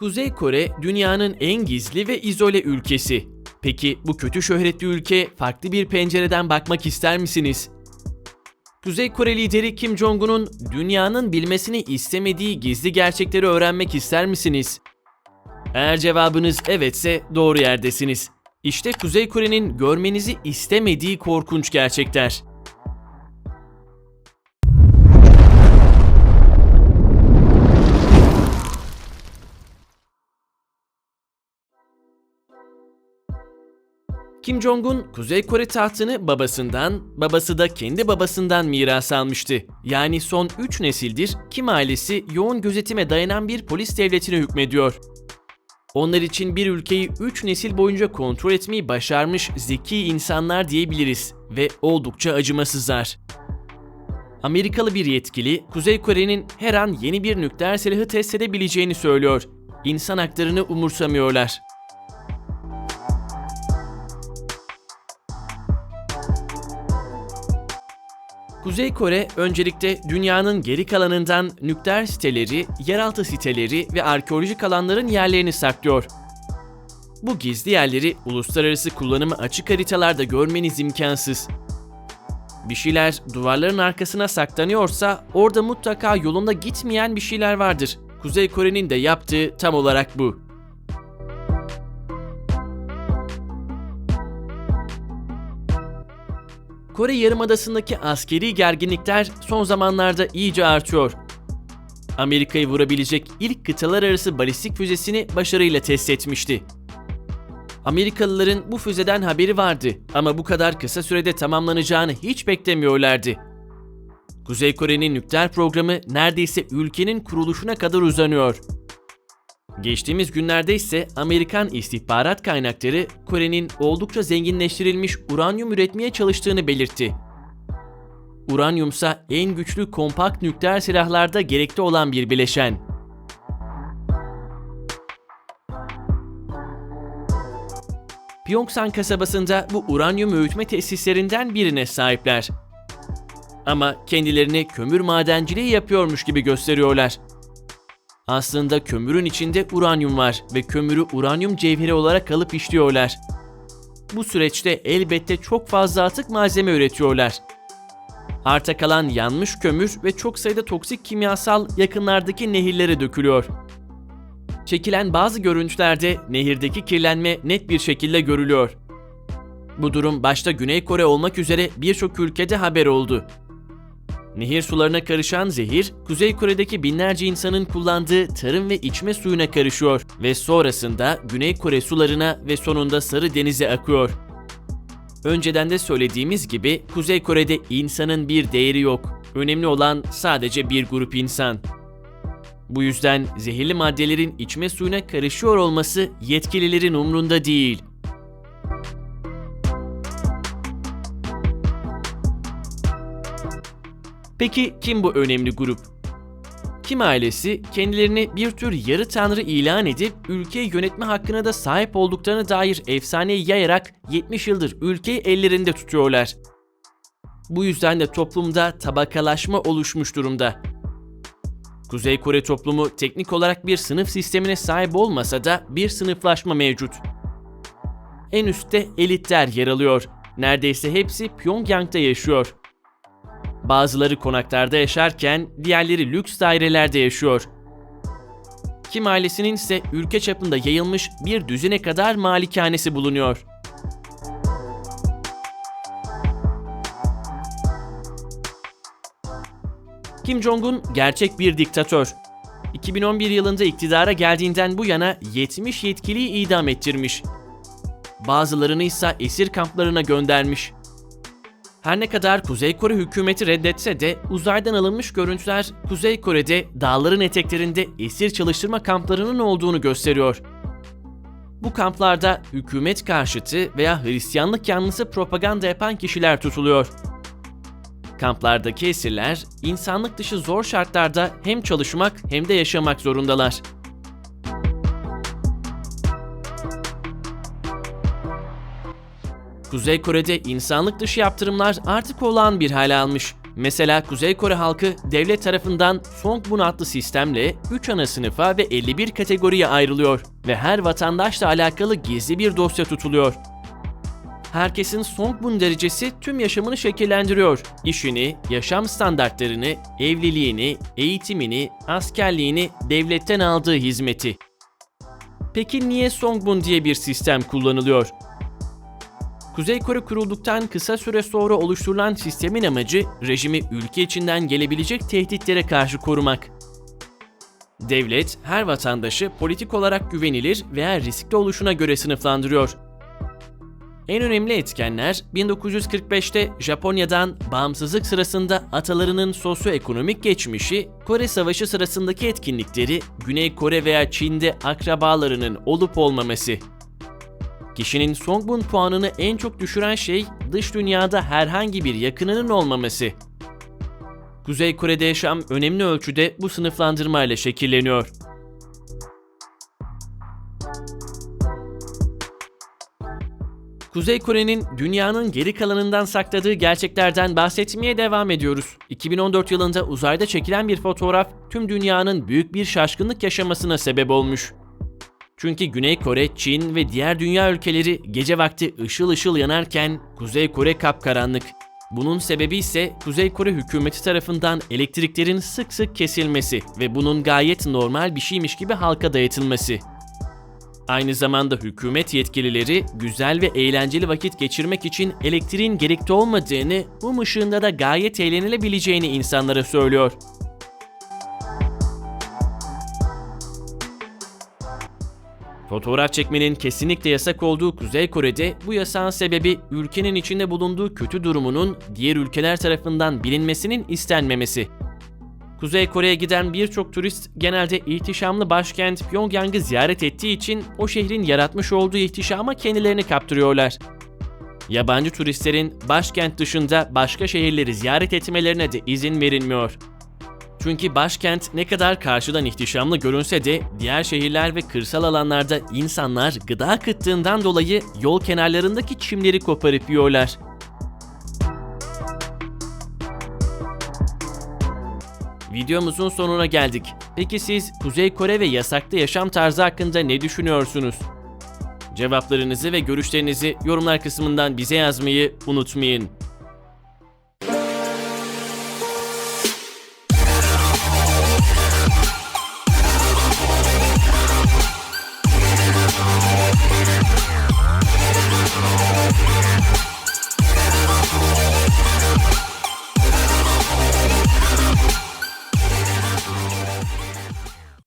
Kuzey Kore dünyanın en gizli ve izole ülkesi. Peki bu kötü şöhretli ülke farklı bir pencereden bakmak ister misiniz? Kuzey Kore lideri Kim Jong-un'un dünyanın bilmesini istemediği gizli gerçekleri öğrenmek ister misiniz? Eğer cevabınız evetse doğru yerdesiniz. İşte Kuzey Kore'nin görmenizi istemediği korkunç gerçekler. Kim Jong-un Kuzey Kore tahtını babasından, babası da kendi babasından miras almıştı. Yani son 3 nesildir Kim ailesi yoğun gözetime dayanan bir polis devletine hükmediyor. Onlar için bir ülkeyi 3 nesil boyunca kontrol etmeyi başarmış zeki insanlar diyebiliriz ve oldukça acımasızlar. Amerikalı bir yetkili, Kuzey Kore'nin her an yeni bir nükleer silahı test edebileceğini söylüyor. İnsan haklarını umursamıyorlar. Kuzey Kore öncelikle dünyanın geri kalanından nükleer siteleri, yeraltı siteleri ve arkeolojik alanların yerlerini saklıyor. Bu gizli yerleri uluslararası kullanımı açık haritalarda görmeniz imkansız. Bir şeyler duvarların arkasına saklanıyorsa orada mutlaka yolunda gitmeyen bir şeyler vardır. Kuzey Kore'nin de yaptığı tam olarak bu. Kore Yarımadası'ndaki askeri gerginlikler son zamanlarda iyice artıyor. Amerika'yı vurabilecek ilk kıtalar arası balistik füzesini başarıyla test etmişti. Amerikalıların bu füzeden haberi vardı ama bu kadar kısa sürede tamamlanacağını hiç beklemiyorlardı. Kuzey Kore'nin nükleer programı neredeyse ülkenin kuruluşuna kadar uzanıyor. Geçtiğimiz günlerde ise Amerikan istihbarat kaynakları Kore'nin oldukça zenginleştirilmiş uranyum üretmeye çalıştığını belirtti. Uranyumsa en güçlü kompakt nükleer silahlarda gerekli olan bir bileşen. Pyeongsan kasabasında bu uranyum öğütme tesislerinden birine sahipler. Ama kendilerini kömür madenciliği yapıyormuş gibi gösteriyorlar. Aslında kömürün içinde uranyum var ve kömürü uranyum cevheri olarak alıp işliyorlar. Bu süreçte elbette çok fazla atık malzeme üretiyorlar. Arta kalan yanmış kömür ve çok sayıda toksik kimyasal yakınlardaki nehirlere dökülüyor. Çekilen bazı görüntülerde nehirdeki kirlenme net bir şekilde görülüyor. Bu durum başta Güney Kore olmak üzere birçok ülkede haber oldu. Nehir sularına karışan zehir, Kuzey Kore'deki binlerce insanın kullandığı tarım ve içme suyuna karışıyor ve sonrasında Güney Kore sularına ve sonunda Sarı Deniz'e akıyor. Önceden de söylediğimiz gibi Kuzey Kore'de insanın bir değeri yok. Önemli olan sadece bir grup insan. Bu yüzden zehirli maddelerin içme suyuna karışıyor olması yetkililerin umrunda değil. Peki kim bu önemli grup? Kim ailesi kendilerini bir tür yarı tanrı ilan edip ülkeyi yönetme hakkına da sahip olduklarına dair efsaneyi yayarak 70 yıldır ülkeyi ellerinde tutuyorlar. Bu yüzden de toplumda tabakalaşma oluşmuş durumda. Kuzey Kore toplumu teknik olarak bir sınıf sistemine sahip olmasa da bir sınıflaşma mevcut. En üstte elitler yer alıyor. Neredeyse hepsi Pyongyang'da yaşıyor. Bazıları konaklarda yaşarken diğerleri lüks dairelerde yaşıyor. Kim ailesinin ise ülke çapında yayılmış bir düzine kadar malikanesi bulunuyor. Kim Jong-un gerçek bir diktatör. 2011 yılında iktidara geldiğinden bu yana 70 yetkiliyi idam ettirmiş. Bazılarını ise esir kamplarına göndermiş. Her ne kadar Kuzey Kore hükümeti reddetse de uzaydan alınmış görüntüler Kuzey Kore'de dağların eteklerinde esir çalıştırma kamplarının olduğunu gösteriyor. Bu kamplarda hükümet karşıtı veya Hristiyanlık yanlısı propaganda yapan kişiler tutuluyor. Kamplardaki esirler insanlık dışı zor şartlarda hem çalışmak hem de yaşamak zorundalar. Kuzey Kore'de insanlık dışı yaptırımlar artık olağan bir hale almış. Mesela Kuzey Kore halkı devlet tarafından Songbun adlı sistemle 3 ana sınıfa ve 51 kategoriye ayrılıyor ve her vatandaşla alakalı gizli bir dosya tutuluyor. Herkesin Songbun derecesi tüm yaşamını şekillendiriyor. İşini, yaşam standartlarını, evliliğini, eğitimini, askerliğini, devletten aldığı hizmeti. Peki niye Songbun diye bir sistem kullanılıyor? Kuzey Kore kurulduktan kısa süre sonra oluşturulan sistemin amacı rejimi ülke içinden gelebilecek tehditlere karşı korumak. Devlet her vatandaşı politik olarak güvenilir veya riskli oluşuna göre sınıflandırıyor. En önemli etkenler 1945'te Japonya'dan bağımsızlık sırasında atalarının sosyoekonomik geçmişi, Kore Savaşı sırasındaki etkinlikleri, Güney Kore veya Çin'de akrabalarının olup olmaması. Kişinin Songbun puanını en çok düşüren şey dış dünyada herhangi bir yakınının olmaması. Kuzey Kore'de yaşam önemli ölçüde bu sınıflandırmayla şekilleniyor. Kuzey Kore'nin dünyanın geri kalanından sakladığı gerçeklerden bahsetmeye devam ediyoruz. 2014 yılında uzayda çekilen bir fotoğraf tüm dünyanın büyük bir şaşkınlık yaşamasına sebep olmuş. Çünkü Güney Kore, Çin ve diğer dünya ülkeleri gece vakti ışıl ışıl yanarken Kuzey Kore kapkaranlık. Bunun sebebi ise Kuzey Kore hükümeti tarafından elektriklerin sık sık kesilmesi ve bunun gayet normal bir şeymiş gibi halka dayatılması. Aynı zamanda hükümet yetkilileri güzel ve eğlenceli vakit geçirmek için elektriğin gerekli olmadığını, mum ışığında da gayet eğlenilebileceğini insanlara söylüyor. Fotoğraf çekmenin kesinlikle yasak olduğu Kuzey Kore'de bu yasağın sebebi ülkenin içinde bulunduğu kötü durumunun diğer ülkeler tarafından bilinmesinin istenmemesi. Kuzey Kore'ye giden birçok turist genelde ihtişamlı başkent Pyongyang'ı ziyaret ettiği için o şehrin yaratmış olduğu ihtişama kendilerini kaptırıyorlar. Yabancı turistlerin başkent dışında başka şehirleri ziyaret etmelerine de izin verilmiyor. Çünkü başkent ne kadar karşıdan ihtişamlı görünse de diğer şehirler ve kırsal alanlarda insanlar gıda kıtlığından dolayı yol kenarlarındaki çimleri koparıp yiyorlar. Videomuzun sonuna geldik. Peki siz Kuzey Kore ve yasaklı yaşam tarzı hakkında ne düşünüyorsunuz? Cevaplarınızı ve görüşlerinizi yorumlar kısmından bize yazmayı unutmayın.